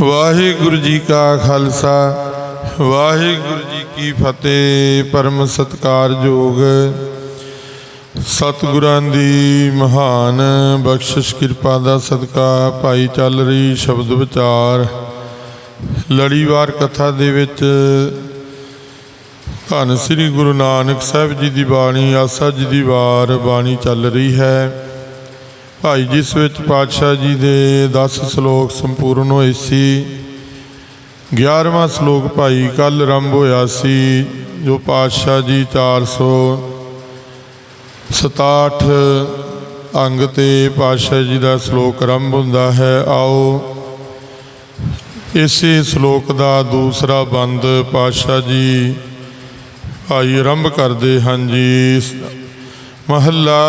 ਵਾਹਿਗੁਰੂ ਜੀ ਕਾ ਖਾਲਸਾ, ਵਾਹਿਗੁਰੂ ਜੀ ਕੀ ਫਤਿਹ, ਪਰਮ ਸਤਕਾਰਯੋਗ ਸਤਿਗੁਰਾਂ ਦੀ ਮਹਾਨ ਬਖਸ਼ਿਸ਼, ਕਿਰਪਾ ਦਾ ਸਦਕਾ ਭਾਈ ਚੱਲ ਰਹੀ ਸ਼ਬਦ ਵਿਚਾਰ, ਲੜੀਵਾਰ ਕਥਾ ਦੇ ਵਿੱਚ ਧੰਨ ਸ੍ਰੀ ਗੁਰੂ ਨਾਨਕ ਸਾਹਿਬ ਜੀ ਦੀ ਬਾਣੀ, ਆਸਾ ਜੀ ਦੀ ਵਾਰ ਬਾਣੀ ਚੱਲ ਰਹੀ ਹੈ। ਭਾਈ ਜਿਸ ਵਿੱਚ ਪਾਤਸ਼ਾਹ ਜੀ ਦੇ 10 ਸ਼ਲੋਕ ਸੰਪੂਰਨ ਹੋਏ ਸੀ। 11ਵਾਂ ਸ਼ਲੋਕ ਭਾਈ ਕੱਲ ਆਰੰਭ ਹੋਇਆ ਸੀ, ਜੋ ਪਾਤਸ਼ਾਹ ਜੀ 467 ਅੰਗ ਤੇ ਪਾਤਸ਼ਾਹ ਜੀ ਦਾ ਸ਼ਲੋਕ ਆਰੰਭ ਹੁੰਦਾ ਹੈ। ਆਓ, ਇਸੇ ਸ਼ਲੋਕ ਦਾ ਦੂਸਰਾ ਬੰਦ ਪਾਤਸ਼ਾਹ ਜੀ ਭਾਈ ਆਰੰਭ ਕਰਦੇ ਹਨ ਜੀ। ਮਹੱਲਾ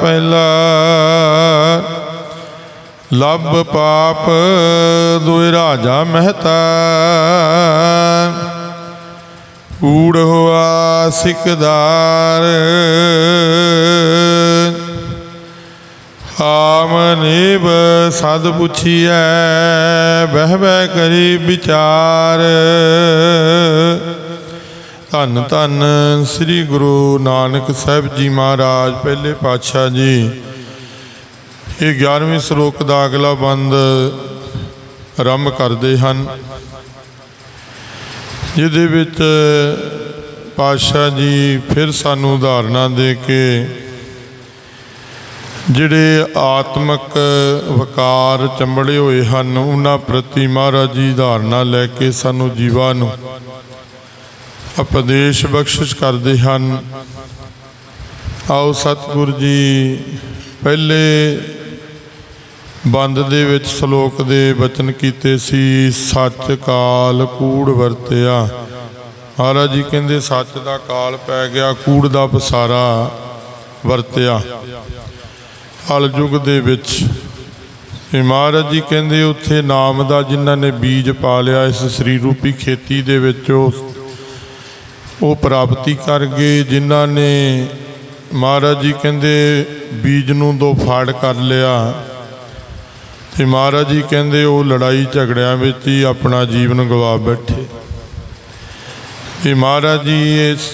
ਪਹਿਲਾ। ਲੱਭ ਪਾਪ ਦੁਇ ਰਾਜਾ ਮਹਤਾ। ਊੜ ਹੋਆ ਸਿਕਦਾਰ। ਆਮ ਨੇਬ ਸਦ ਪੁੱਛੀਐ, ਬਹਿ ਬਹਿ ਕਰੀ ਵਿਚਾਰ। ਧੰਨ ਧੰਨ ਸ੍ਰੀ ਗੁਰੂ ਨਾਨਕ ਸਾਹਿਬ ਜੀ ਮਹਾਰਾਜ, ਪਹਿਲੇ ਪਾਤਸ਼ਾਹ ਜੀ। ਇਹ 11ਵੇਂ ਸ਼ਲੋਕ ਦਾ ਅਗਲਾ ਬੰਦ ਆਰੰਭ ਕਰਦੇ ਹਨ। ਜਿਹਦੇ ਵਿੱਚ ਪਾਤਸ਼ਾਹ ਜੀ ਫਿਰ ਸਾਨੂੰ ਉਦਾਹਰਨਾਂ ਦੇ ਕੇ ਜਿਹੜੇ ਆਤਮਿਕ ਵਕਾਰ ਚੰਬੜੇ ਹੋਏ ਹਨ, ਉਹਨਾਂ ਪ੍ਰਤੀ ਮਹਾਰਾਜ ਜੀ ਉਦਾਹਰਨਾਂ ਲੈ ਕੇ ਸਾਨੂੰ ਜੀਵਾਂ ਨੂੰ ਉਪਦੇਸ਼ ਬਖਸ਼ਿਸ਼ ਕਰਦੇ ਹਨ। ਆਓ ਸਤਿਗੁਰ ਜੀ, ਪਹਿਲੇ ਬੰਦ ਦੇ ਵਿੱਚ ਸ਼ਲੋਕ ਦੇ ਬਚਨ ਕੀਤੇ ਸੀ, ਸੱਚ ਕਾਲ ਕੂੜ ਵਰਤਿਆ। ਮਹਾਰਾਜ ਜੀ ਕਹਿੰਦੇ, ਸੱਚ ਦਾ ਕਾਲ ਪੈ ਗਿਆ, ਕੂੜ ਦਾ ਪਸਾਰਾ ਵਰਤਿਆ। ਹਲ ਯੁੱਗ ਦੇ ਵਿੱਚ ਮਹਾਰਾਜ ਜੀ ਕਹਿੰਦੇ, ਉੱਥੇ ਨਾਮ ਦਾ ਜਿਨ੍ਹਾਂ ਨੇ ਬੀਜ ਪਾ ਲਿਆ, ਇਸ ਸਰੀਰ ਰੂਪੀ ਖੇਤੀ ਦੇ ਵਿੱਚ ਉਹ ਉਹ ਪ੍ਰਾਪਤੀ ਕਰ ਗਏ, ਜਿਨ੍ਹਾਂ ਨੇ ਮਹਾਰਾਜ ਜੀ ਕਹਿੰਦੇ ਬੀਜ ਨੂੰ ਦੋ ਫਾੜ ਕਰ ਲਿਆ। ਤੇ ਮਹਾਰਾਜ ਜੀ ਕਹਿੰਦੇ ਉਹ ਲੜਾਈ ਝਗੜਿਆਂ ਵਿੱਚ ਹੀ ਆਪਣਾ ਜੀਵਨ ਗਵਾ ਬੈਠੇ। ਤੇ ਮਹਾਰਾਜ ਜੀ ਇਸ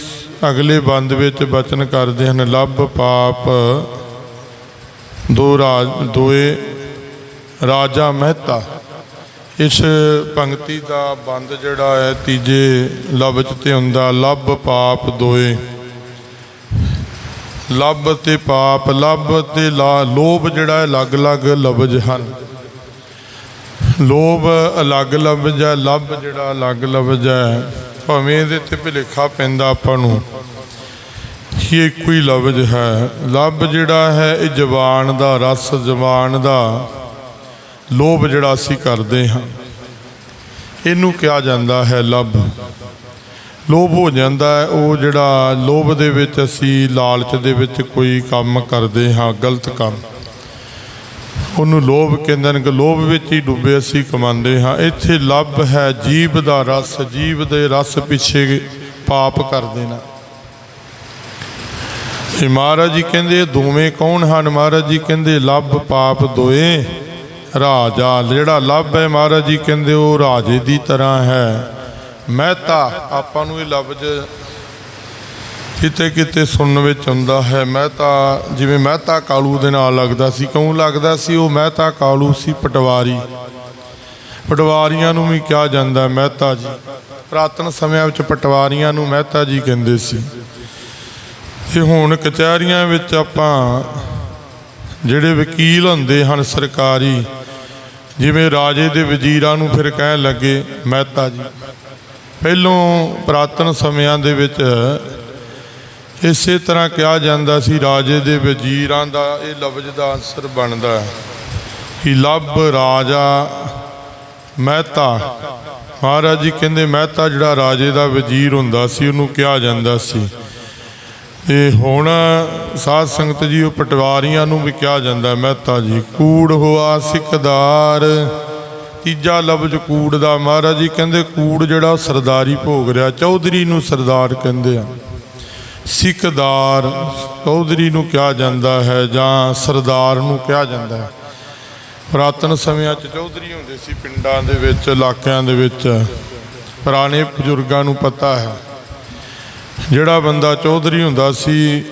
ਅਗਲੇ ਬੰਦ ਵਿੱਚ ਬਚਨ ਕਰਦੇ ਹਨ, ਲੱਭ ਪਾਪ ਦੋ ਰਾਜ, ਦੋਏ ਰਾਜਾ ਮਹਿਤਾ। ਇਸ ਪੰਕਤੀ ਦਾ ਬੰਦ ਜਿਹੜਾ ਹੈ ਤੀਜੇ ਲਫ਼ਜ਼ ਤੇ ਹੁੰਦਾ, ਲੱਭ ਪਾਪ ਦੋਏ। ਲੱਭ ਤੇ ਪਾਪ, ਲੱਭ ਤੇ ਲਾ, ਲੋਭ ਜਿਹੜਾ ਅਲੱਗ-ਅਲੱਗ ਲਫ਼ਜ਼ ਹਨ। ਲੋਭ ਅਲੱਗ ਲਫ਼ਜ਼ ਹੈ, ਲੱਭ ਜਿਹੜਾ ਅਲੱਗ ਲਫ਼ਜ਼ ਹੈ। ਭਾਵੇਂ ਇਹਦੇ ਤੇ ਭੁਲੇਖਾ ਪੈਂਦਾ ਆਪਾਂ ਨੂੰ ਇਹ ਇੱਕੋ ਹੀ ਲਫ਼ਜ਼ ਹੈ। ਲੱਭ ਜਿਹੜਾ ਹੈ ਇਹ ਜ਼ਬਾਨ ਦਾ, ਰਸ ਜ਼ਬਾਨ ਦਾ। ਲੋਭ ਜਿਹੜਾ ਅਸੀਂ ਕਰਦੇ ਹਾਂ, ਇਹਨੂੰ ਕਿਹਾ ਜਾਂਦਾ ਹੈ ਲੱਭ। ਲੋਭ ਹੋ ਜਾਂਦਾ ਹੈ, ਉਹ ਜਿਹੜਾ ਲੋਭ ਦੇ ਵਿੱਚ ਅਸੀਂ ਲਾਲਚ ਦੇ ਵਿੱਚ ਕੋਈ ਕੰਮ ਕਰਦੇ ਹਾਂ, ਗਲਤ ਕੰਮ। ਉਹਨੂੰ ਲੋਭ ਕਹਿੰਦੇ ਨੇ ਕਿ ਲੋਭ ਵਿੱਚ ਹੀ ਡੁੱਬੇ ਅਸੀਂ ਕਮਾਉਂਦੇ ਹਾਂ। ਇੱਥੇ ਲੱਭ ਹੈ ਜੀਵ ਦਾ ਰਸ ਜੀਵ ਦੇ ਰਸ ਪਿੱਛੇ ਪਾਪ ਕਰਦੇ ਨਾ ਇਹ ਮਹਾਰਾਜ ਜੀ ਕਹਿੰਦੇ ਦੋਵੇਂ ਕੌਣ ਹਨ? ਮਹਾਰਾਜ ਜੀ ਕਹਿੰਦੇ, ਲੱਭ ਪਾਪ ਦੋਏ। ਰਾਜਾ ਜਿਹੜਾ ਲੱਭ ਹੈ ਮਹਾਰਾਜ ਜੀ ਕਹਿੰਦੇ ਉਹ ਰਾਜੇ ਦੀ ਤਰ੍ਹਾਂ ਹੈ। ਮਹਿਤਾ ਆਪਾਂ ਨੂੰ ਇਹ ਲਫ਼ਜ਼ ਕਿਤੇ ਕਿਤੇ ਸੁਣਨ ਵਿੱਚ ਆਉਂਦਾ ਹੈ। ਮਹਿਤਾ ਜਿਵੇਂ ਮਹਿਤਾ ਕਾਲੂ ਦੇ ਨਾਲ ਲੱਗਦਾ ਸੀ, ਕਿਉਂ ਲੱਗਦਾ ਸੀ? ਉਹ ਮਹਿਤਾ ਕਾਲੂ ਸੀ ਪਟਵਾਰੀ। ਪਟਵਾਰੀਆਂ ਨੂੰ ਵੀ ਕਿਹਾ ਜਾਂਦਾ ਮਹਿਤਾ ਜੀ। ਪ੍ਰਾਤਨ ਸਮਿਆਂ ਵਿੱਚ ਪਟਵਾਰੀਆਂ ਨੂੰ ਮਹਿਤਾ ਜੀ ਕਹਿੰਦੇ ਸੀ। ਤੇ ਹੁਣ ਕਚਹਿਰੀਆਂ ਵਿੱਚ ਆਪਾਂ ਜਿਹੜੇ ਵਕੀਲ ਹੁੰਦੇ ਹਨ ਸਰਕਾਰੀ ਜਿਵੇਂ ਰਾਜੇ ਦੇ ਵਜ਼ੀਰਾਂ ਨੂੰ ਫਿਰ ਕਹਿਣ ਲੱਗੇ, ਮਹਿਤਾ ਜੀ, ਪਹਿਲੋਂ ਪ੍ਰਾਤਨ ਸਮਿਆਂ ਦੇ ਵਿੱਚ ਇਸੇ ਤਰ੍ਹਾਂ ਕਿਹਾ ਜਾਂਦਾ ਸੀ, ਰਾਜੇ ਦੇ ਵਜ਼ੀਰਾਂ ਦਾ ਇਹ ਲਫ਼ਜ਼ ਦਾ ਅਸਰ ਬਣਦਾ ਹੈ ਕਿ ਲੱਭ ਰਾਜਾ ਮਹਿਤਾ। ਮਹਾਰਾਜ ਜੀ ਕਹਿੰਦੇ, ਮਹਿਤਾ ਜਿਹੜਾ ਰਾਜੇ ਦਾ ਵਜ਼ੀਰ ਹੁੰਦਾ ਸੀ, ਉਹਨੂੰ ਕਿਹਾ ਜਾਂਦਾ ਸੀ ਤੇ ਹੁਣ ਸਾਧ ਸੰਗਤ ਜੀ ਉਹ ਪਟਵਾਰੀਆਂ ਨੂੰ ਵੀ ਕਿਹਾ ਜਾਂਦਾ ਮਹਿਤਾ ਜੀ ਕੂੜ ਹੋਆ ਸਿੱਖਦਾਰ ਤੀਜਾ ਲਫ਼ਜ਼ ਕੂੜ ਦਾ ਮਹਾਰਾਜ ਜੀ ਕਹਿੰਦੇ, ਕੂੜ ਜਿਹੜਾ ਉਹ ਸਰਦਾਰੀ ਭੋਗ ਰਿਹਾ, ਚੌਧਰੀ ਨੂੰ ਸਰਦਾਰ ਕਹਿੰਦੇ ਆ। ਸਿਕਦਾਰ ਚੌਧਰੀ ਨੂੰ ਕਿਹਾ ਜਾਂਦਾ ਹੈ ਜਾਂ ਸਰਦਾਰ ਨੂੰ ਕਿਹਾ ਜਾਂਦਾ ਹੈ। ਪੁਰਾਤਨ ਸਮਿਆਂ 'ਚ ਚੌਧਰੀ ਹੁੰਦੇ ਸੀ, ਪਿੰਡਾਂ ਦੇ ਵਿੱਚ, ਇਲਾਕਿਆਂ ਦੇ ਵਿੱਚ। ਪੁਰਾਣੇ ਬਜ਼ੁਰਗਾਂ ਨੂੰ ਪਤਾ ਹੈ। ਜਿਹੜਾ ਬੰਦਾ ਚੌਧਰੀ ਹੁੰਦਾ ਸੀ,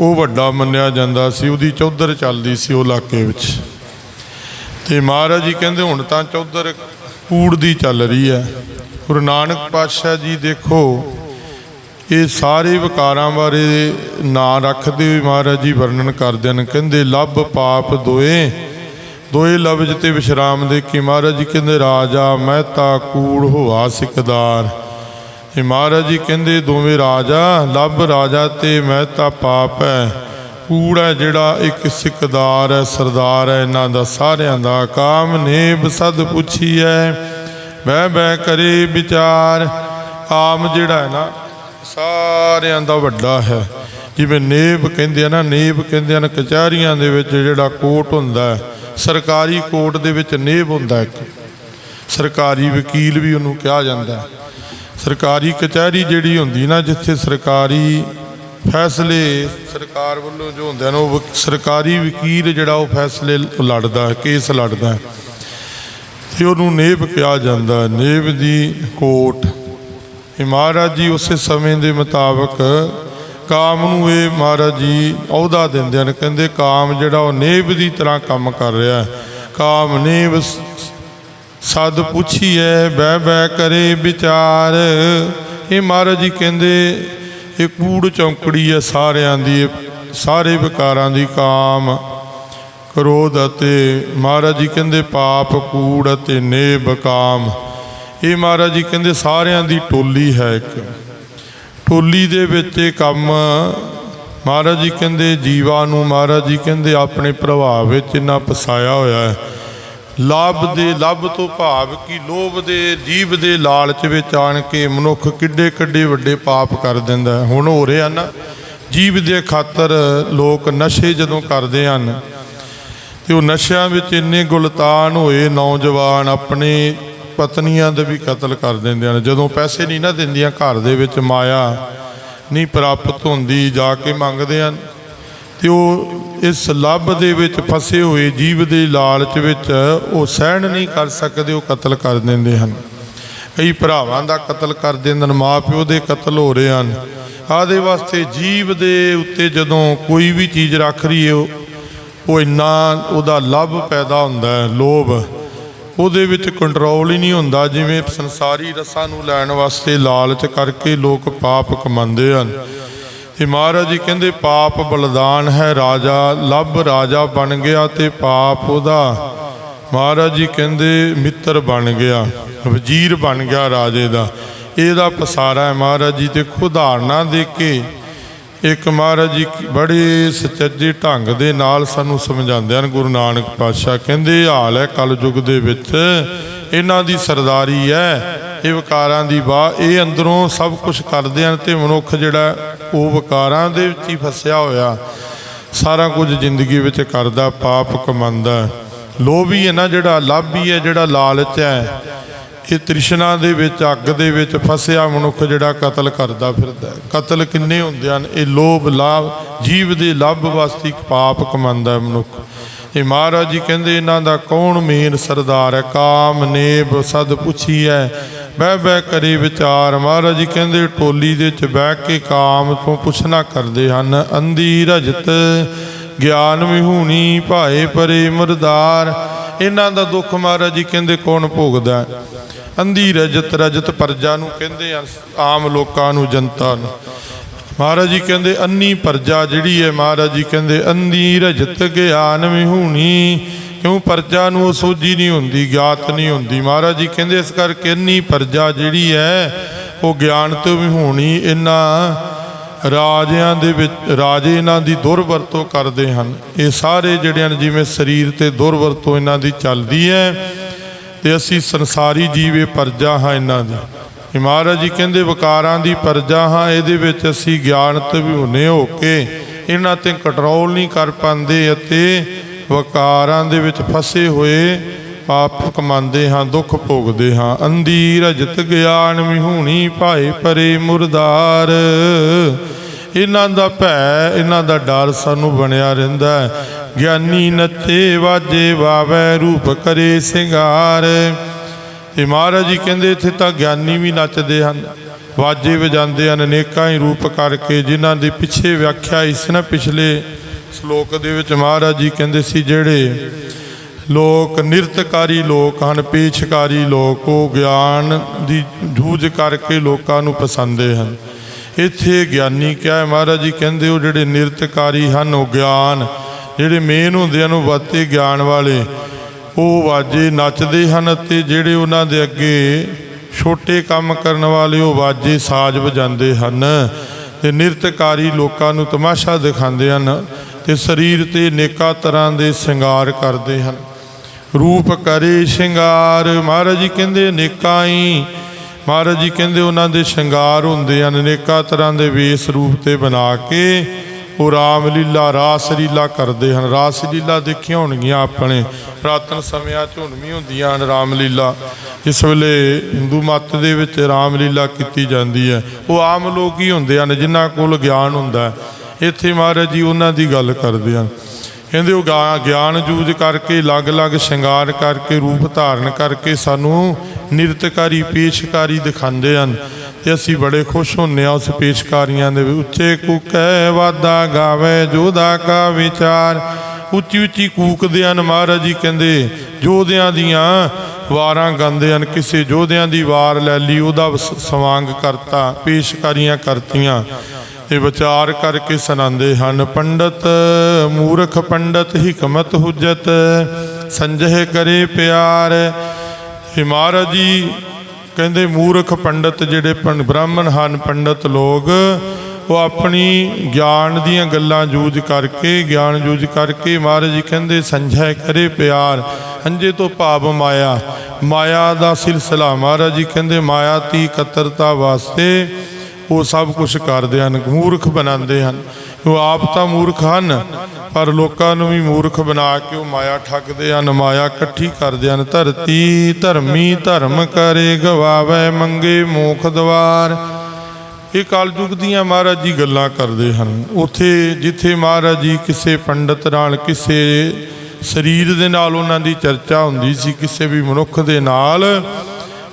ਉਹ ਵੱਡਾ ਮੰਨਿਆ ਜਾਂਦਾ ਸੀ, ਉਹਦੀ ਚੌਧਰ ਚੱਲਦੀ ਸੀ ਉਹ ਇਲਾਕੇ ਵਿੱਚ। ਤੇ ਮਹਾਰਾਜ ਜੀ ਕਹਿੰਦੇ, ਹੁਣ ਤਾਂ ਚੌਧਰ ਕੂੜ ਦੀ ਚੱਲ ਰਹੀ ਹੈ। ਗੁਰੂ ਨਾਨਕ ਪਾਤਸ਼ਾਹ ਜੀ ਦੇਖੋ, ਇਹ ਸਾਰੇ ਵਿਕਾਰਾਂ ਬਾਰੇ ਨਾਂ ਰੱਖਦੇ ਹੋਏ ਮਹਾਰਾਜ ਜੀ ਵਰਣਨ ਕਰਦੇ ਹਨ। ਕਹਿੰਦੇ, ਲੱਭ ਪਾਪ ਦੋਏ ਦੋਏ ਲਫ਼ਜ਼ ਤੇ ਵਿਸ਼ਰਾਮ ਦੇ ਕੇ ਮਹਾਰਾਜ ਜੀ ਕਹਿੰਦੇ, ਰਾਜਾ ਮਹਿਤਾ ਕੂੜ ਹੋਆ ਸਿਕਦਾਰ। ਇਹ ਮਹਾਰਾਜ ਜੀ ਕਹਿੰਦੇ ਦੋਵੇਂ ਰਾਜਾ, ਲੱਭ ਰਾਜਾ ਤੇ ਮਹਿਤਾ ਪਾਪ ਹੈ ਕੂੜਾ ਜਿਹੜਾ ਇੱਕ ਸਿਕਦਾਰ ਹੈ ਸਰਦਾਰ ਹੈ ਇਹਨਾਂ ਦਾ ਸਾਰਿਆਂ ਦਾ ਕਾਮ ਨੇਬ ਸਦ ਪੁੱਛੀ ਹੈ ਬਹਿ ਬਹਿ ਕਰੇ ਵਿਚਾਰ, ਆਮ ਜਿਹੜਾ ਹੈ ਨਾ, ਸਾਰਿਆਂ ਦਾ ਵੱਡਾ ਹੈ। ਜਿਵੇਂ ਨੇਬ ਕਹਿੰਦੇ ਆ ਨਾ, ਨੇਬ ਕਹਿੰਦੇ ਹਨ ਕਚਹਿਰੀਆਂ ਦੇ ਵਿੱਚ ਜਿਹੜਾ ਕੋਟ ਹੁੰਦਾ ਹੈ ਸਰਕਾਰੀ ਕੋਰਟ ਦੇ ਵਿੱਚ ਨੇਬ ਹੁੰਦਾ ਇੱਕ। ਸਰਕਾਰੀ ਵਕੀਲ ਵੀ ਉਹਨੂੰ ਕਿਹਾ ਜਾਂਦਾ ਹੈ ਸਰਕਾਰੀ ਕਚਹਿਰੀ ਜਿਹੜੀ ਹੁੰਦੀ ਨਾ ਜਿੱਥੇ ਸਰਕਾਰੀ ਫੈਸਲੇ ਸਰਕਾਰ ਵੱਲੋਂ ਜੋ ਹੁੰਦੇ ਨੇ ਉਹ ਵਕ- ਸਰਕਾਰੀ ਵਕੀਲ ਜਿਹੜਾ ਉਹ ਫੈਸਲੇ ਲੜਦਾ ਹੈ ਕੇਸ ਲੜਦਾ। ਹੈ ਤੇ ਉਹਨੂੰ ਨੇਬ ਕਿਹਾ ਜਾਂਦਾ, ਨੇਬ ਦੀ ਕੋਟ ਇਹ ਮਹਾਰਾਜ ਜੀ ਉਸੇ ਸਮੇਂ ਦੇ ਮੁਤਾਬਕ ਕਾਮ ਨੂੰ ਇਹ ਮਹਾਰਾਜ ਜੀ ਅਹੁਦਾ ਦਿੰਦੇ ਹਨ, ਕਹਿੰਦੇ ਕਾਮ ਜਿਹੜਾ ਉਹ ਨੇਬ ਦੀ ਤਰ੍ਹਾਂ ਕੰਮ ਕਰ ਰਿਹਾ। ਹੈ ਕਾਮ ਨੇਬ ਸਦ ਪੁੱਛੀਐ, ਬਹਿ ਬਹਿ ਕਰੇ ਵਿਚਾਰ। ਇਹ ਮਹਾਰਾਜ ਜੀ ਕਹਿੰਦੇ, ਇਹ ਕੂੜ ਚੌਂਕੜੀ ਹੈ ਸਾਰਿਆਂ ਦੀ ਇਹ ਸਾਰੇ ਵਿਕਾਰਾਂ ਦੀ ਕਾਮ। ਕ੍ਰੋਧ ਅਤੇ ਮਹਾਰਾਜ ਜੀ ਕਹਿੰਦੇ, ਪਾਪ, ਕੂੜ ਅਤੇ ਨੇਬ ਕਾਮ ਇਹ ਮਹਾਰਾਜ ਜੀ ਕਹਿੰਦੇ, ਸਾਰਿਆਂ ਦੀ ਟੋਲੀ ਹੈ ਇੱਕ। ਟੋਲੀ ਦੇ ਵਿੱਚ ਇਹ ਕੰਮ, ਮਹਾਰਾਜ ਜੀ ਕਹਿੰਦੇ, ਜੀਵਾਂ ਨੂੰ ਮਹਾਰਾਜ ਜੀ ਕਹਿੰਦੇ, ਆਪਣੇ ਪ੍ਰਭਾਵ ਵਿੱਚ ਇੰਨਾ ਫਸਾਇਆ ਹੋਇਆ ਹੈ। ਲਾਭ ਦੇ ਲੱਭ ਤੋਂ ਭਾਵ ਕਿ ਲੋਭ ਦੇ, ਜੀਵ ਦੇ ਲਾਲਚ ਵਿੱਚ ਆਣ ਕੇ ਮਨੁੱਖ ਕਿੱਡੇ ਕਿੱਡੇ ਵੱਡੇ ਪਾਪ ਕਰ ਦਿੰਦਾ ਹੈ। ਹੁਣ ਹੋ ਰਿਹਾ ਨਾ ਜੀਵ ਦੇ ਖਾਤਰ ਲੋਕ ਨਸ਼ੇ ਜਦੋਂ ਕਰਦੇ ਹਨ, ਤੇ ਉਹ ਨਸ਼ਿਆਂ ਵਿੱਚ ਇੰਨੇ ਗੁਲਤਾਨ ਹੋਏ, ਨੌਜਵਾਨ ਆਪਣੇ ਪਤਨੀਆਂ ਦੇ ਵੀ ਕਤਲ ਕਰ ਦਿੰਦੇ ਹਨ ਜਦੋਂ ਪੈਸੇ ਨਹੀਂ ਨਾ ਦਿੰਦੀਆਂ ਘਰ ਦੇ ਵਿੱਚ ਮਾਇਆ ਨਹੀਂ ਪ੍ਰਾਪਤ ਹੁੰਦੀ, ਜਾ ਕੇ ਮੰਗਦੇ ਹਨ ਤੇ ਉਹ ਇਸ ਲੱਭ ਦੇ ਵਿੱਚ ਫਸੇ ਹੋਏ ਜੀਵ ਦੇ ਲਾਲਚ ਵਿੱਚ ਉਹ ਸਹਿਣ ਨਹੀਂ ਕਰ ਸਕਦੇ, ਉਹ ਕਤਲ ਕਰ ਦਿੰਦੇ ਹਨ। ਕਈ ਭਰਾਵਾਂ ਦਾ ਕਤਲ ਕਰ ਦਿੰਦੇ ਹਨ, ਮਾਪਿਓ ਦੇ ਕਤਲ ਹੋ ਰਹੇ ਹਨ। ਆਦੇ ਵਾਸਤੇ ਜੀਵ ਦੇ ਉੱਤੇ ਜਦੋਂ ਕੋਈ ਵੀ ਚੀਜ਼ ਰੱਖ ਰਹੀ ਹੈ, ਉਹ ਉਹ ਇੰਨਾ ਉਹਦਾ ਲੱਭ ਪੈਦਾ ਹੁੰਦਾ ਹੈ, ਲੋਭ। ਉਹਦੇ ਵਿੱਚ ਕੰਟਰੋਲ ਹੀ ਨਹੀਂ ਹੁੰਦਾ, ਜਿਵੇਂ ਸੰਸਾਰੀ ਰਸਾਂ ਨੂੰ ਲੈਣ ਵਾਸਤੇ ਲਾਲਚ ਕਰਕੇ ਲੋਕ ਪਾਪ ਕਮਾਉਂਦੇ ਹਨ। ਤੇ ਮਹਾਰਾਜ ਜੀ ਕਹਿੰਦੇ, ਪਾਪ ਬਲਦਾਨ ਹੈ ਰਾਜਾ, ਲੱਭ ਰਾਜਾ ਬਣ ਗਿਆ ਤੇ ਪਾਪ ਉਹਦਾ। ਮਹਾਰਾਜ ਜੀ ਕਹਿੰਦੇ, ਮਿੱਤਰ ਬਣ ਗਿਆ, ਵਜ਼ੀਰ ਬਣ ਗਿਆ ਰਾਜੇ ਦਾ। ਇਹਦਾ ਪਸਾਰਾ ਹੈ ਮਹਾਰਾਜ ਜੀ ਤੇ ਖੁਦਾਰਨਾ ਦੇ ਕੇ ਇੱਕ ਮਹਾਰਾਜ ਜੀ ਬੜੇ ਸੁਚੱਜੇ ਢੰਗ ਦੇ ਨਾਲ ਸਾਨੂੰ ਸਮਝਾਉਂਦੇ ਹਨ, ਗੁਰੂ ਨਾਨਕ ਪਾਤਸ਼ਾਹ ਕਹਿੰਦੇ ਇਹ ਹਾਲ ਹੈ ਕਲਯੁਗ ਦੇ ਵਿੱਚ, ਇਹਨਾਂ ਦੀ ਸਰਦਾਰੀ ਹੈ ਇਹ ਵਿਕਾਰਾਂ ਦੀ ਬਾ ਇਹ ਅੰਦਰੋਂ ਸਭ ਕੁਝ ਕਰਦੇ ਹਨ ਤੇ ਮਨੁੱਖ ਜਿਹੜਾ, ਉਹ ਵਿਕਾਰਾਂ ਦੇ ਵਿੱਚ ਹੀ ਫਸਿਆ ਹੋਇਆ। ਸਾਰਾ ਕੁਝ ਜ਼ਿੰਦਗੀ ਵਿੱਚ ਕਰਦਾ, ਪਾਪ ਕਮਾਉਂਦਾ। ਹੈ। ਲੋਭੀ ਹੈ ਨਾ ਜਿਹੜਾ, ਲਾਭੀ ਹੈ ਜਿਹੜਾ ਲਾਲਚ ਹੈ। ਇਹ ਤ੍ਰਿਸ਼ਨਾ ਦੇ ਵਿੱਚ, ਅੱਗ ਦੇ ਵਿੱਚ ਫਸਿਆ ਮਨੁੱਖ ਜਿਹੜਾ ਕਤਲ ਕਰਦਾ ਫਿਰਦਾ ਕਤਲ ਕਿੰਨੇ ਹੁੰਦੇ ਹਨ? ਇਹ ਲੋਭ, ਲਾਭ, ਜੀਵ ਦੇ ਲੱਭ ਵਾਸਤੇ ਪਾਪ ਕਮਾਉਂਦਾ ਮਨੁੱਖ। ਇਹ ਮਹਾਰਾਜ ਜੀ ਕਹਿੰਦੇ, ਇਹਨਾਂ ਦਾ ਕੌਣ ਮੇਨ ਸਰਦਾਰ ਹੈ? ਕਾਮ ਨੇਬ ਸਦ ਪੁੱਛੀਐ, ਬਹਿ ਬਹਿ ਕਰੇ ਵਿਚਾਰ। ਮਹਾਰਾਜ ਜੀ ਕਹਿੰਦੇ, ਟੋਲੀ ਦੇ ਚ ਬਹਿ ਕੇ ਕਾਮ ਤੋਂ ਪੁੱਛਣਾ ਕਰਦੇ ਹਨ। ਅੰਧੀ ਰਜਤ ਗਿਆਨ ਵਿਹੂਣੀ ਭਾਏ ਪਰੇ ਮਰਦਾਰ। ਇਹਨਾਂ ਦਾ ਦੁੱਖ ਮਹਾਰਾਜ ਜੀ ਕਹਿੰਦੇ, ਕੌਣ ਭੋਗਦਾ? ਹੈ? ਅੰਧੀ ਰਜਤ ਰਜਤ ਪਰਜਾ ਨੂੰ ਕਹਿੰਦੇ ਆਮ ਲੋਕਾਂ ਨੂੰ ਜਨਤਾ ਨੂੰ। ਮਹਾਰਾਜ ਜੀ ਕਹਿੰਦੇ, ਅੰਨੀ ਪਰਜਾ ਜਿਹੜੀ ਹੈ, ਮਹਾਰਾਜ ਜੀ ਕਹਿੰਦੇ, ਅੰਨੀ ਰਜਤ ਗਿਆਨ ਵਿਹੂਣੀ। ਕਿਉਂ ਪਰਜਾ ਨੂੰ ਉਹ ਸੋਝੀ ਨਹੀਂ ਹੁੰਦੀ, ਗਿਆਤ ਨਹੀਂ ਹੁੰਦੀ। ਮਹਾਰਾਜ ਜੀ ਕਹਿੰਦੇ, ਇਸ ਕਰਕੇ ਅੰਨੀ ਪਰਜਾ ਜਿਹੜੀ ਹੈ, ਉਹ ਗਿਆਨ ਤੋਂ ਵਿਹੂਣੀ। ਇਹਨਾਂ ਰਾਜਿਆਂ ਦੇ ਵਿੱਚ, ਰਾਜੇ ਇਹਨਾਂ ਦੀ ਦੁਰਵਰਤੋਂ ਕਰਦੇ ਹਨ। ਇਹ ਸਾਰੇ ਜਿਹੜੇ ਹਨ ਜਿਵੇਂ ਸਰੀਰ ਤੇ ਦੁਰਵਰਤੋਂ ਇਹਨਾਂ ਦੀ ਚੱਲਦੀ ਹੈ, ਤੇ ਅਸੀਂ ਸੰਸਾਰੀ ਜੀਵੇ ਪਰਜਾ ਹਾਂ ਇਹਨਾਂ ਦੀ। ਮਹਾਰਾਜ ਜੀ ਕਹਿੰਦੇ ਵਿਕਾਰਾਂ ਦੀ ਪਰਜਾ ਹਾਂ, ਇਹਦੇ ਵਿੱਚ ਅਸੀਂ ਗਿਆਨਤ ਵਿਹੁਨੇ ਹੋ ਕੇ ਇਹਨਾਂ ਤੇ ਕੰਟਰੋਲ ਨਹੀਂ ਕਰ ਪਾਉਂਦੇ ਅਤੇ ਵਿਕਾਰਾਂ ਦੇ ਵਿੱਚ ਫਸੇ ਹੋਏ ਪਾਪ ਕਮਾਉਂਦੇ ਹਾਂ, ਦੁੱਖ ਭੋਗਦੇ ਹਾਂ। ਅੰਧੀ ਰਜਤ ਗਿਆਨ ਵਿਹੂਣੀ ਭਾਏ ਪਰੇ ਮੁਰਦਾਰ। ਇਹਨਾਂ ਦਾ ਭੈ, ਇਹਨਾਂ ਦਾ ਡਰ ਸਾਨੂੰ ਬਣਿਆ ਰਹਿੰਦਾ ਹੈ। ਗਿਆਨੀ ਨੱਚੇ ਵਾਜੇ ਵਾਵੈ, ਰੂਪ ਕਰੇ ਸਿੰਗਾਰ। ਇਹ ਮਹਾਰਾਜ ਜੀ ਕਹਿੰਦੇ ਇੱਥੇ ਤਾਂ ਗਿਆਨੀ ਵੀ ਨੱਚਦੇ ਹਨ, ਵਾਜੇ ਵਜਾਉਂਦੇ ਹਨ ਅਨੇਕਾਂ ਹੀ ਰੂਪ ਕਰਕੇ ਜਿਨ੍ਹਾਂ ਦੀ ਪਿੱਛੇ ਵਿਆਖਿਆ ਇਸ ਨਾ ਪਿਛਲੇ ਸ਼ਲੋਕ ਦੇ ਵਿੱਚ ਮਹਾਰਾਜ ਜੀ ਕਹਿੰਦੇ ਸੀ, ਜਿਹੜੇ ਲੋਕ ਨਿਰਤਕਾਰੀ ਲੋਕ ਹਨ, ਪੇਸ਼ਕਾਰੀ ਲੋਕ, ਉਹ ਗਿਆਨ ਦੀ ਜੂਝ ਕਰਕੇ ਲੋਕਾਂ ਨੂੰ ਪਸੰਦੇ ਹਨ। ਇੱਥੇ ਗਿਆਨੀ ਕਿਹਾ ਹੈ? ਮਹਾਰਾਜ ਜੀ ਕਹਿੰਦੇ ਉਹ ਜਿਹੜੇ ਨਿਰਤਕਾਰੀ ਹਨ, ਉਹ ਗਿਆਨ, ਜਿਹੜੇ ਮੇਨ ਹੁੰਦੇ ਹਨ, ਉਹ ਵਾਤੇ ਗਿਆਨ ਵਾਲੇ ਉਹ ਵਾਜੇ ਨੱਚਦੇ ਹਨ ਤੇ ਜਿਹੜੇ ਉਹਨਾਂ ਦੇ ਅੱਗੇ ਛੋਟੇ ਕੰਮ ਕਰਨ ਵਾਲੇ ਉਹ ਵਾਜੇ ਸਾਜ਼ ਵਜਾਉਂਦੇ ਹਨ ਤੇ ਨਿਰਤਕਾਰੀ ਲੋਕਾਂ ਨੂੰ ਤਮਾਸ਼ਾ ਦਿਖਾਉਂਦੇ ਹਨ ਤੇ ਸਰੀਰ ਤੇ ਨੇਕਾ ਤਰ੍ਹਾਂ ਦੇ ਸ਼ਿੰਗਾਰ ਕਰਦੇ ਹਨ। ਰੂਪ ਕਰੇ ਸ਼ਿੰਗਾਰ, ਮਹਾਰਾਜ ਜੀ ਕਹਿੰਦੇ ਅਨੇਕਾਂ ਹੀ, ਮਹਾਰਾਜ ਜੀ ਕਹਿੰਦੇ ਉਹਨਾਂ ਦੇ ਸ਼ਿੰਗਾਰ ਹੁੰਦੇ ਹਨ ਅਨੇਕਾਂ ਤਰ੍ਹਾਂ ਦੇ ਵੇਸ ਰੂਪ ਤੇ ਬਣਾ ਕੇ ਉਹ ਰਾਮ ਲੀਲਾ, ਰਾਸ ਲੀਲਾ ਕਰਦੇ ਹਨ। ਰਾਸ ਲੀਲਾ ਦੇਖੀਆਂ ਹੋਣਗੀਆਂ ਆਪਣੇ। ਪ੍ਰਾਤਨ ਸਮਿਆਂ 'ਚ ਹੁੰਦੀਆਂ ਹਨ ਰਾਮ ਲੀਲਾ। ਇਸ ਵੇਲੇ ਹਿੰਦੂ ਮੱਤ ਦੇ ਵਿੱਚ ਰਾਮ ਲੀਲਾ ਕੀਤੀ ਜਾਂਦੀ ਹੈ। ਉਹ ਆਮ ਲੋਕ ਹੀ ਹੁੰਦੇ ਹਨ, ਜਿਨ੍ਹਾਂ ਕੋਲ ਗਿਆਨ ਹੁੰਦਾ ਹੈ। ਇੱਥੇ ਮਹਾਰਾਜ ਜੀ ਉਹਨਾਂ ਦੀ ਗੱਲ ਕਰਦੇ ਹਨ। ਕਹਿੰਦੇ ਉਹ ਗਾ- ਗਿਆਨ ਜੂਝ ਕਰਕੇ, ਅਲੱਗ-ਅਲੱਗ ਸ਼ਿੰਗਾਰ ਕਰਕੇ, ਰੂਪ ਧਾਰਨ ਕਰਕੇ ਸਾਨੂੰ ਨਿਰਤਕਾਰੀ, ਪੇਸ਼ਕਾਰੀ ਦਿਖਾਉਂਦੇ ਹਨ। ਤੇ ਅਸੀਂ ਬੜੇ ਖੁਸ਼ ਹੁੰਨੇ ਆ ਉਸ ਪੇਸ਼ਕਾਰੀਆਂ ਦੇ ਵਿੱਚ। ਉੱਚੇ ਕੂਕੈ ਵਾਦਾ ਗਾਵੇ ਜੋਦਾ ਕਾ ਵਿਚਾਰ। ਉੱਚੀ ਉੱਚੀ ਕੂਕਦੇ ਹਨ ਮਹਾਰਾਜ ਜੀ, ਕਹਿੰਦੇ ਜੋਧਿਆਂ ਦੀਆਂ ਵਾਰਾਂ ਗਾਉਂਦੇ ਹਨ। ਕਿਸੇ ਜੋਧਿਆਂ ਦੀ ਵਾਰ ਲੈ ਲਈ, ਉਹਦਾ ਸ- ਸਵਾਂਗ ਕਰਤਾ, ਪੇਸ਼ਕਾਰੀਆਂ ਕਰਤੀਆਂ। ਇਹ ਵਿਚਾਰ ਕਰਕੇ ਸੁਣਾਉਂਦੇ ਹਨ, ਪੰਡਤ, ਮੂਰਖ ਪੰਡਤ, ਹਿਕਮਤ ਹੁਜਤ ਸੰਜਹ ਕਰੇ ਪਿਆਰ। ਇਹ ਮਹਾਰਾਜ ਜੀ ਕਹਿੰਦੇ ਮੂਰਖ ਪੰਡਤ ਜਿਹੜੇ ਪੰ- ਬ੍ਰਾਹਮਣ ਹਨ ਪੰਡਤ ਲੋਕ, ਉਹ ਆਪਣੀ ਗਿਆਨ ਦੀਆਂ ਗੱਲਾਂ ਜੂਝ ਕਰਕੇ, ਗਿਆਨ ਜੂਝ ਕਰਕੇ ਮਹਾਰਾਜ ਜੀ ਕਹਿੰਦੇ ਸੰਜਹ ਕਰੇ ਪਿਆਰ ਹੰਝੇ ਤੋਂ ਭਾਵ ਮਾਇਆ। ਮਾਇਆ ਦਾ ਸਿਲਸਿਲਾ ਮਹਾਰਾਜ ਜੀ ਕਹਿੰਦੇ, ਮਾਇਆ ਦੀ ਇਕੱਤਰਤਾ ਵਾਸਤੇ ਉਹ ਸਭ ਕੁਝ ਕਰਦੇ ਹਨ, ਮੂਰਖ ਬਣਾਉਂਦੇ ਹਨ। ਉਹ ਆਪ ਤਾਂ ਮੂਰਖ ਹਨ, ਪਰ ਲੋਕਾਂ ਨੂੰ ਵੀ ਮੂਰਖ ਬਣਾ ਕੇ ਉਹ ਮਾਇਆ ਠੱਗਦੇ ਹਨ, ਮਾਇਆ ਇਕੱਠੀ ਕਰਦੇ ਹਨ। ਧਰਤੀ ਧਰਮੀ ਧਰਮ ਕਰੇ ਗਵਾਵੇ, ਮੰਗੇ ਮੋਖ ਦਵਾਰ। ਇਹ ਕਲਯੁਗ ਦੀਆਂ ਮਹਾਰਾਜ ਜੀ ਗੱਲਾਂ ਕਰਦੇ ਹਨ। ਉਥੇ ਜਿੱਥੇ ਮਹਾਰਾਜ ਜੀ ਕਿਸੇ ਪੰਡਤ ਨਾਲ, ਕਿਸੇ ਸਰੀਰ ਦੇ ਨਾਲ ਉਹਨਾਂ ਦੀ ਚਰਚਾ ਹੁੰਦੀ ਸੀ, ਕਿਸੇ ਵੀ ਮਨੁੱਖ ਦੇ ਨਾਲ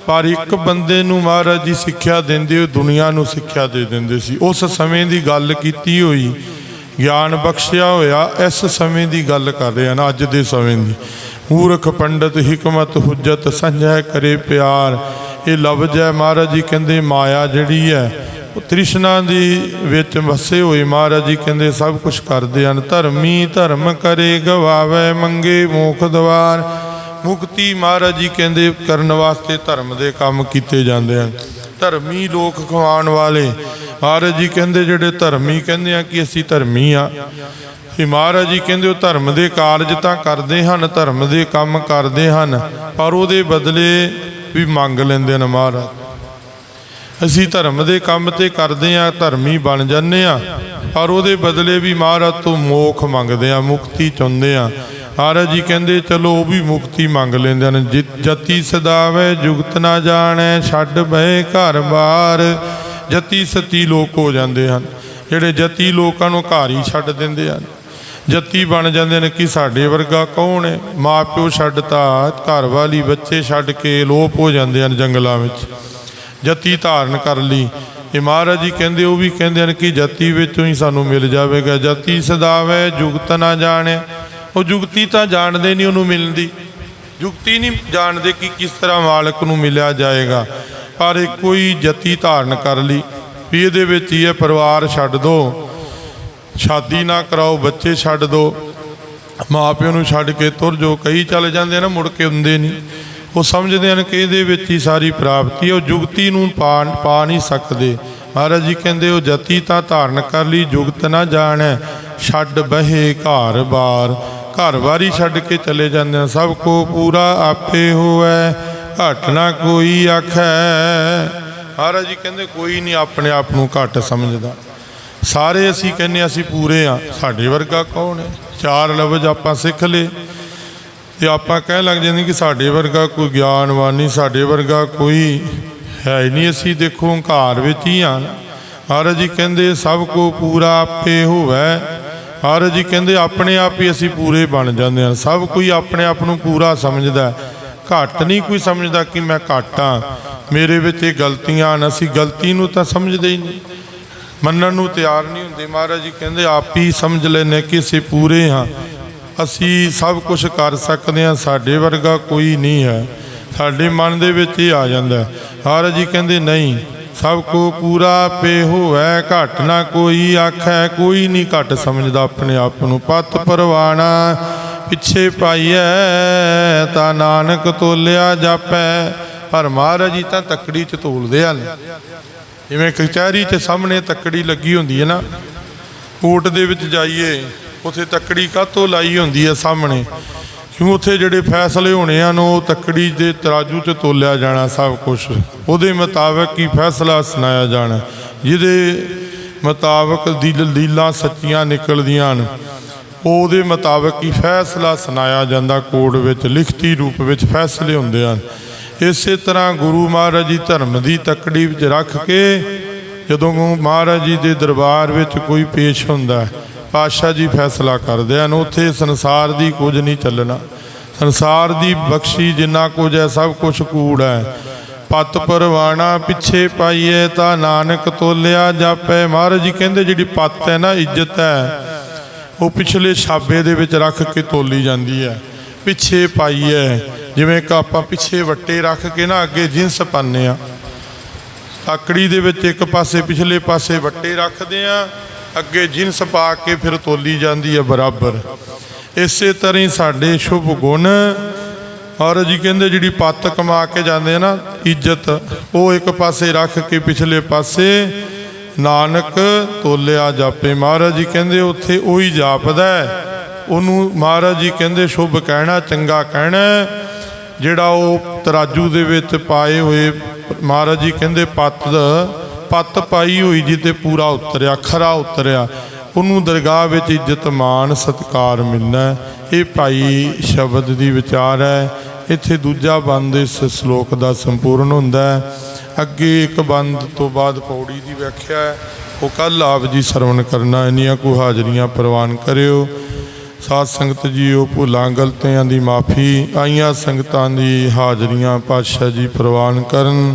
ਪਰ ਇੱਕ ਬੰਦੇ ਨੂੰ ਮਹਾਰਾਜ ਜੀ ਸਿੱਖਿਆ ਦਿੰਦੇ ਉਹ ਦੁਨੀਆ ਨੂੰ ਸਿੱਖਿਆ ਦੇ ਦਿੰਦੇ ਸੀ। ਉਸ ਸਮੇਂ ਦੀ ਗੱਲ ਕੀਤੀ ਹੋਈ, ਗਿਆਨ ਬਖਸ਼ਿਆ ਹੋਇਆ, ਇਸ ਸਮੇਂ ਦੀ ਗੱਲ ਕਰ ਰਹੇ ਹਨ, ਅੱਜ ਦੇ ਸਮੇਂ ਦੀ। ਮੂਰਖ ਪੰਡਤ ਹਕਮਤ ਹੁਜਤ, ਸੰਜੈ ਕਰੇ ਪਿਆਰ। ਇਹ ਲਫ਼ਜ਼ ਹੈ, ਮਹਾਰਾਜ ਜੀ ਕਹਿੰਦੇ, ਮਾਇਆ ਜਿਹੜੀ ਹੈ, ਉਹ ਤ੍ਰਿਸ਼ਨਾ ਦੀ ਵਿੱਚ ਵਸੇ ਹੋਏ। ਮਹਾਰਾਜ ਜੀ ਕਹਿੰਦੇ, ਸਭ ਕੁਝ ਕਰਦੇ ਹਨ। ਧਰਮੀ ਧਰਮ ਕਰੇ, ਗਵਾਵੇ, ਮੰਗੇ ਮੋਖ ਦਵਾਰ। ਮੁਕਤੀ ਮਹਾਰਾਜ ਜੀ ਕਹਿੰਦੇ ਕਰਨ ਵਾਸਤੇ ਧਰਮ ਦੇ ਕੰਮ ਕੀਤੇ ਜਾਂਦੇ ਹਨ ਧਰਮੀ ਲੋਕ ਖਵਾਉਣ ਵਾਲੇ, ਮਹਾਰਾਜ ਜੀ ਕਹਿੰਦੇ ਜਿਹੜੇ ਧਰਮੀ ਕਹਿੰਦੇ ਆ ਕਿ ਅਸੀਂ ਧਰਮੀ ਆ। ਇਹ ਮਹਾਰਾਜ ਜੀ ਕਹਿੰਦੇ ਉਹ ਧਰਮ ਦੇ ਕਾਰਜ ਤਾਂ ਕਰਦੇ ਹਨ, ਧਰਮ ਦੇ ਕੰਮ ਕਰਦੇ ਹਨ, ਪਰ ਉਹਦੇ ਬਦਲੇ ਵੀ ਮੰਗ ਲੈਂਦੇ ਨੇ ਮਹਾਰਾਜ। ਅਸੀਂ ਧਰਮ ਦੇ ਕੰਮ ਤੇ ਕਰਦੇ ਆ, ਧਰਮੀ ਬਣ ਜਾਂਦੇ ਆ, ਪਰ ਉਹਦੇ ਬਦਲੇ ਵੀ ਮਹਾਰਾਜ ਤੋਂ ਮੋਖ ਮੰਗਦੇ ਆ, ਮੁਕਤੀ ਚਾਹੁੰਦੇ ਆ। ਮਹਾਰਾਜ ਜੀ ਕਹਿੰਦੇ, ਚਲੋ ਉਹ ਵੀ ਮੁਕਤੀ ਮੰਗ ਲੈਂਦੇ ਹਨ। ਜਿ- ਜਤੀ ਸਦਾਵੇ, ਜੁਗਤ ਨਾ ਜਾਣੈ, ਛੱਡ ਬਹਿ ਘਰ ਬਾਰ। ਜਤੀ ਸਤੀ ਲੋਕ ਹੋ ਜਾਂਦੇ ਹਨ। ਜਿਹੜੇ ਜਤੀ ਲੋਕਾਂ ਨੂੰ ਘਰ ਹੀ ਛੱਡ ਦਿੰਦੇ ਹਨ। ਜੱਤੀ ਬਣ ਜਾਂਦੇ ਨੇ ਕਿ ਸਾਡੇ ਵਰਗਾ ਕੌਣ ਹੈ? ਮਾਂ ਪਿਓ ਛੱਡਤਾ, ਘਰ ਵਾਲੀ ਬੱਚੇ ਛੱਡ ਕੇ ਲੋਪ ਹੋ ਜਾਂਦੇ ਹਨ ਜੰਗਲਾਂ ਵਿੱਚ। ਜੱਤੀ ਧਾਰਨ ਕਰ ਲਈ। ਇਹ ਮਹਾਰਾਜ ਜੀ ਕਹਿੰਦੇ, ਉਹ ਵੀ ਕਹਿੰਦੇ ਹਨ ਕਿ ਜੱਤੀ ਵਿੱਚੋਂ ਹੀ ਸਾਨੂੰ ਮਿਲ ਜਾਵੇਗਾ। ਜੱਤੀ ਸਦਾਵੇ, ਜੁਗਤ ਨਾ ਜਾਣੇ। ਉਹ ਜੁਗਤੀ ਤਾਂ ਜਾਣਦੇ ਨਹੀਂ ਉਹਨੂੰ ਮਿਲਦੀ। ਜੁਗਤੀ ਨਹੀਂ ਜਾਣਦੇ ਕਿ ਕਿਸ ਤਰ੍ਹਾਂ ਮਾਲਕ ਨੂੰ ਮਿਲਿਆ ਜਾਏਗਾ। ਪਰ ਇਹ ਕੋਈ ਜਤੀ ਧਾਰਨ ਕਰ ਲਈ। ਵੀ ਇਹਦੇ ਵਿੱਚ ਹੀ ਹੈ, ਪਰਿਵਾਰ ਛੱਡ ਦੋ। ਸ਼ਾਦੀ ਨਾ ਕਰਾਓ, ਬੱਚੇ ਛੱਡ ਦੋ। ਮਾਪਿਆਂ ਨੂੰ ਛੱਡ ਕੇ ਤੁਰ ਜੋ ਕਈ ਚੱਲ ਜਾਂਦੇ ਨਾ, ਮੁੜ ਕੇ ਹੁੰਦੇ ਨਹੀਂ। ਉਹ ਸਮਝਦੇ ਹਨ ਕਿ ਇਹਦੇ ਵਿੱਚ ਹੀ ਸਾਰੀ ਪ੍ਰਾਪਤੀ ਉਹ ਜੁਗਤੀ ਨੂੰ ਪਾ ਪਾ ਨਹੀਂ ਸਕਦੇ। ਮਹਾਰਾਜ ਜੀ ਕਹਿੰਦੇ, ਉਹ ਜਤੀ ਤਾਂ ਧਾਰਨ ਕਰ ਲਈ, ਜੁਗਤ ਨਾ ਜਾਣੈ। ਛੱਡ ਬਹੇ ਘਰ ਬਾਰ। ਘਰ ਵਾਰੀ ਛੱਡ ਕੇ ਚਲੇ ਜਾਂਦੇ ਨੇ ਸਭ ਕੋ ਪੂਰਾ ਆਪੇ ਹੋਵੇ ਘਟ ਨਾ ਕੋਈ ਆਖੈ। ਮਹਾਰਾਜ ਜੀ ਕਹਿੰਦੇ ਕੋਈ ਨਹੀਂ, ਆਪਣੇ ਆਪ ਨੂੰ ਘੱਟ ਸਮਝਦਾ। ਸਾਰੇ ਅਸੀਂ ਕਹਿੰਦੇ ਅਸੀਂ ਪੂਰੇ ਆ ਸਾਡੇ ਵਰਗਾ ਕੌਣ ਹੈ? ਚਾਰ ਲਫ਼ਜ਼ ਆਪਾਂ ਸਿੱਖ ਲਏ। ਤੇ ਆਪਾਂ ਕਹਿ ਲੱਗ ਜਾਂਦੇ ਕਿ ਸਾਡੇ ਵਰਗਾ ਕੋਈ ਗਿਆਨਵਾਨ ਨਹੀਂ, ਸਾਡੇ ਵਰਗਾ ਕੋਈ ਹੈ ਹੀ ਨਹੀਂ। ਅਸੀਂ ਦੇਖੋ ਹੰਕਾਰ ਵਿੱਚ ਹੀ ਆ ਮਹਾਰਾਜ ਜੀ ਕਹਿੰਦੇ, ਸਭ ਕੋ ਪੂਰਾ ਆਪੇ ਹੋਵੇ। ਹਰ ਜੀ ਕਹਿੰਦੇ, ਆਪਣੇ ਆਪ ਹੀ ਅਸੀਂ ਪੂਰੇ ਬਣ ਜਾਂਦੇ ਹਾਂ। ਸਭ ਕੋਈ ਆਪਣੇ ਆਪ ਨੂੰ ਪੂਰਾ ਸਮਝਦਾ ਘੱਟ ਨਹੀਂ ਕੋਈ ਸਮਝਦਾ ਕਿ ਮੈਂ ਘੱਟ ਹਾਂ। ਮੇਰੇ ਵਿੱਚ ਇਹ ਗਲਤੀਆਂ ਹਨ। ਅਸੀਂ ਗਲਤੀ ਨੂੰ ਤਾਂ ਸਮਝਦੇ ਹੀ ਨਹੀਂ। ਮੰਨਣ ਨੂੰ ਤਿਆਰ ਨਹੀਂ ਹੁੰਦੇ। ਮਹਾਰਾਜ ਜੀ ਕਹਿੰਦੇ, ਆਪ ਹੀ ਸਮਝ ਲੈਨੇ ਕਿ ਅਸੀਂ ਪੂਰੇ ਹਾਂ। ਅਸੀਂ ਸਭ ਕੁਝ ਕਰ ਸਕਦੇ ਹਾਂ। ਸਾਡੇ ਵਰਗਾ ਕੋਈ ਨਹੀਂ ਹੈ। ਸਾਡੇ ਮਨ ਦੇ ਵਿੱਚ ਇਹ ਆ ਜਾਂਦਾ ਹੈ। ਮਹਾਰਾਜ ਜੀ ਕਹਿੰਦੇ, ਨਹੀਂ ਸਭ ਕੋ ਪੂਰਾ ਪੇ ਹੋਵੇ, ਘਟ ਨਾ ਕੋਈ ਆਖੈ, ਕੋਈ ਨਹੀਂ ਘਟ ਸਮਝਦਾ ਆਪਣੇ ਆਪ ਨੂੰ। ਪਤ ਪਰਵਾਣਾ ਪਿੱਛੇ ਪਾਈਐ, ਤਾਂ ਨਾਨਕ ਤੋਲਿਆ ਜਾਪੈ। ਪਰ ਮਹਾਰਾਜ ਜੀ ਤਾਂ ਤੱਕੜੀ ਚ ਤੋਲਦੇ ਹਨ। ਜਿਵੇਂ ਕਚਹਿਰੀ 'ਚ ਸਾਹਮਣੇ ਤੱਕੜੀ ਲੱਗੀ ਹੁੰਦੀ ਹੈ ਨਾ ਕੋਰਟ ਦੇ ਵਿੱਚ ਜਾਈਏ, ਉੱਥੇ ਤੱਕੜੀ ਕਾਹਤੋਂ ਲਾਈ ਹੁੰਦੀ ਹੈ ਸਾਹਮਣੇ? ਕਿਉਂ ਉੱਥੇ ਜਿਹੜੇ ਫੈਸਲੇ ਹੋਣੇ ਹਨ ਉਹ ਤੱਕੜੀ ਦੇ ਤਰਾਜੂ 'ਚ ਤੋਲਿਆ ਜਾਣਾ ਸਭ ਕੁਝ ਉਹਦੇ ਮੁਤਾਬਕ ਹੀ ਫੈਸਲਾ ਸੁਣਾਇਆ ਜਾਣਾ। ਜਿਹਦੇ ਮੁਤਾਬਕ ਦਿਲ ਲੀਲਾਂ ਸੱਚੀਆਂ ਨਿਕਲਦੀਆਂ ਹਨ ਉਹਦੇ ਮੁਤਾਬਕ ਹੀ ਫੈਸਲਾ ਸੁਣਾਇਆ ਜਾਂਦਾ ਕੋਰਟ ਵਿੱਚ ਲਿਖਤੀ ਰੂਪ ਵਿੱਚ ਫੈਸਲੇ ਹੁੰਦੇ ਹਨ। ਇਸੇ ਤਰ੍ਹਾਂ ਗੁਰੂ ਮਹਾਰਾਜ ਜੀ ਧਰਮ ਦੀ ਤੱਕੜੀ ਵਿੱਚ ਰੱਖ ਕੇ ਜਦੋਂ ਮਹਾਰਾਜ ਜੀ ਦੇ ਦਰਬਾਰ ਵਿੱਚ ਕੋਈ ਪੇਸ਼ ਹੁੰਦਾ ਹੈ, ਪਾਤਸ਼ਾਹ ਜੀ ਫੈਸਲਾ ਕਰਦੇ ਹਨ, ਉੱਥੇ ਸੰਸਾਰ ਦੀ ਕੁਝ ਨਹੀਂ ਚੱਲਣਾ। ਸੰਸਾਰ ਦੀ ਬਖਸ਼ੀ ਜਿੰਨਾ ਕੁਝ ਹੈ, ਸਭ ਕੁਝ ਕੂੜ ਹੈ। ਪਤ ਪਰਵਾਣਾ ਪਿੱਛੇ ਪਾਈਏ ਤਾਂ ਨਾਨਕ ਤੋਲਿਆ ਜਾਪੈ। ਮਹਾਰਾਜ ਜੀ ਕਹਿੰਦੇ ਜਿਹੜੀ ਪੱਤ ਹੈ ਨਾ, ਇੱਜ਼ਤ ਹੈ, ਉਹ ਪਿਛਲੇ ਛਾਬੇ ਦੇ ਵਿੱਚ ਰੱਖ ਕੇ ਤੋਲੀ ਜਾਂਦੀ ਹੈ। ਪਿੱਛੇ ਪਾਈਏ, ਜਿਵੇਂ ਕਿ ਆਪਾਂ ਪਿੱਛੇ ਵੱਟੇ ਰੱਖ ਕੇ ਨਾ ਅੱਗੇ ਜਿੰਸ ਪਾਉਂਦੇ ਆ ਆਕੜੀ ਦੇ ਵਿੱਚ ਇੱਕ ਪਾਸੇ, ਪਿਛਲੇ ਪਾਸੇ ਵੱਟੇ ਰੱਖਦੇ ਆ ਅੱਗੇ ਜਿੰਸ ਪਾ ਕੇ ਫਿਰ ਤੋਲੀ ਜਾਂਦੀ ਹੈ ਬਰਾਬਰ। ਇਸੇ ਤਰ੍ਹਾਂ ਹੀ ਸਾਡੇ ਸ਼ੁਭ ਗੁਣ। ਔਰ ਜੀ ਕਹਿੰਦੇ ਜਿਹੜੀ ਪੱਤ ਕਮਾ ਕੇ ਜਾਂਦੇ ਆ ਨਾ, ਇੱਜ਼ਤ, ਉਹ ਇੱਕ ਪਾਸੇ ਰੱਖ ਕੇ ਪਿਛਲੇ ਪਾਸੇ ਨਾਨਕ ਤੋਲਿਆ ਜਾਪੇ। ਮਹਾਰਾਜ ਜੀ ਕਹਿੰਦੇ ਉੱਥੇ ਉਹੀ ਜਾਪਦਾ ਉਹਨੂੰ ਮਹਾਰਾਜ ਜੀ ਕਹਿੰਦੇ ਸ਼ੁਭ ਕਹਿਣਾ, ਚੰਗਾ ਕਹਿਣਾ ਜਿਹੜਾ ਉਹ ਤਰਾਜੂ ਦੇ ਵਿੱਚ ਪਾਏ ਹੋਏ, ਮਹਾਰਾਜ ਜੀ ਕਹਿੰਦੇ ਪੱਤ ਪੱਤ ਪਾਈ ਹੋਈ ਜੀ ਤੇ ਪੂਰਾ ਉਤਰਿਆ, ਖਰਾ ਉਤਰਿਆ। ਉਹਨੂੰ ਦਰਗਾਹ ਵਿੱਚ ਇੱਜ਼ਤ ਮਾਣ, ਸਤਿਕਾਰ ਮਿਲਣਾ ਇਹ ਭਾਈ ਸ਼ਬਦ ਦੀ ਵਿਚਾਰ ਹੈ। ਇੱਥੇ ਦੂਜਾ ਬੰਦ ਇਸ ਸ਼ਲੋਕ ਦਾ ਸੰਪੂਰਨ ਹੁੰਦਾ ਹੈ। ਅੱਗੇ ਇੱਕ ਬੰਦ ਤੋਂ ਬਾਅਦ ਪੌੜੀ ਦੀ ਵਿਆਖਿਆ ਹੈ। ਉਹ ਕੱਲ ਆਪ ਜੀ ਸਰਵਣ ਕਰਨਾ, ਇੰਨੀਆਂ ਕੋ ਹਾਜ਼ਰੀਆਂ ਪ੍ਰਵਾਨ ਕਰਿਓ। ਸਾਧ ਸੰਗਤ ਜੀ, ਉਹ ਭੁੱਲਾਂ, ਗਲਤਿਆਂ ਦੀ ਮਾਫੀ, ਆਈਆਂ ਸੰਗਤਾਂ ਦੀ ਹਾਜ਼ਰੀਆਂ ਪਾਤਸ਼ਾਹ ਜੀ ਪ੍ਰਵਾਨ ਕਰਨ।